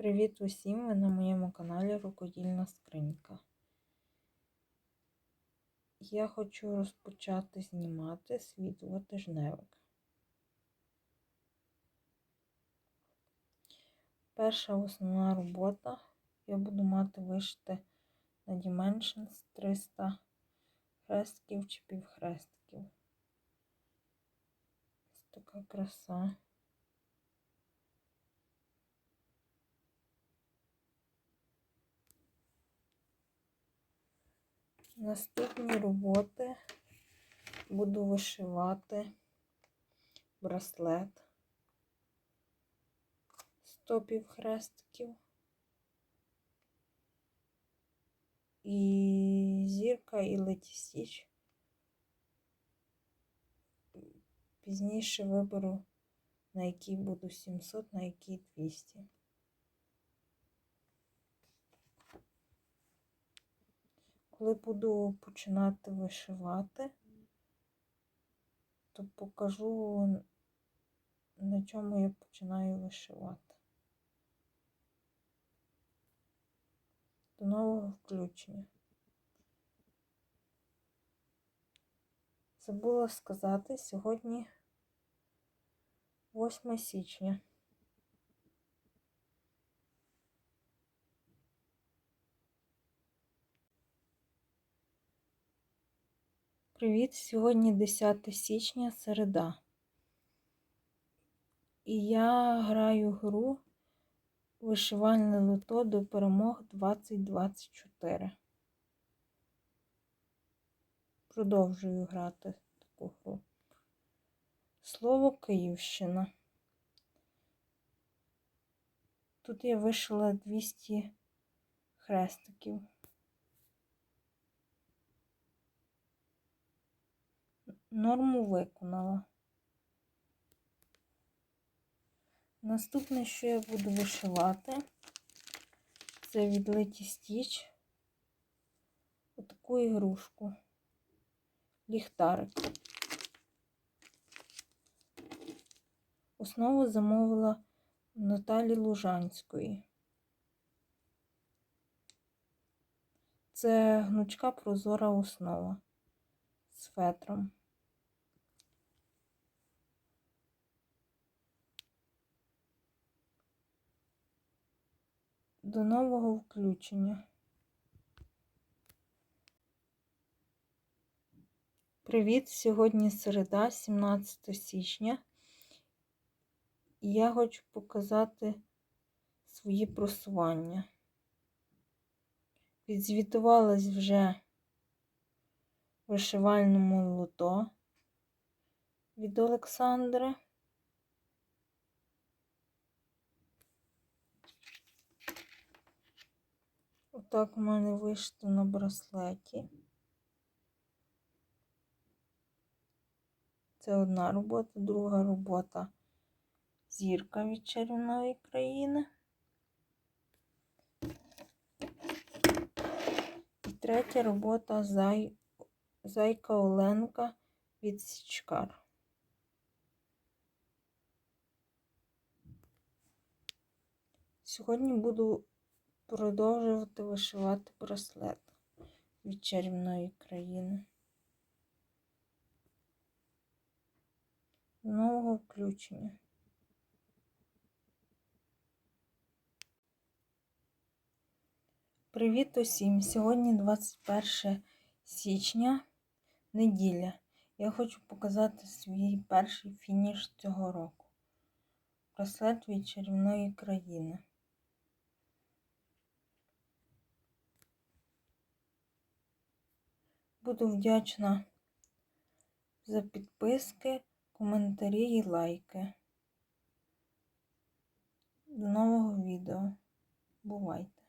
Привіт усім! Ви на моєму каналі Рукодільна Скринька. Я хочу розпочати знімати свій двотижневик. Перша основна робота я буду мати вишити на Dimensions 300 хрестків чи півхрестків. Ось така краса. Наступні роботи буду вишивати браслет стопів хрестків і зірка і летістіч. Пізніше виберу, на який буду 700, на який 200. Коли буду починати вишивати, то покажу, на чому я починаю вишивати. До нового включення. Забула сказати, сьогодні 8 січня. Привіт! Сьогодні 10 січня середа. І я граю гру Вишивальне лото до перемог 2024. Продовжую грати таку гру. Слово Київщина. Тут я вишила 200 хрестиків. Норму виконала. Наступне, що я буду вишивати, це відлиті стіч отаку ігрушку. Ліхтарик. Основу замовила Наталі Лужанської. Це гнучка прозора основа з фетром. До нового включення. Привіт! Сьогодні середа, 17 січня, і я хочу показати свої просування. Відзвітувалась вже вишивальному лото від Олександра. Отак у мене вийшло на браслеті. Це одна робота, друга робота зірка від чарівної країни. І третя робота зай... Зайка Оленка від Січкар. Сьогодні буду продовжувати вишивати браслет від чарівної країни. Нового включення. Привіт усім! Сьогодні 21 січня, неділя. Я хочу показати свій перший фініш цього року. Браслет від чарівної країни. Буду вдячна за підписки, коментарі і лайки. До нового відео. Бувайте!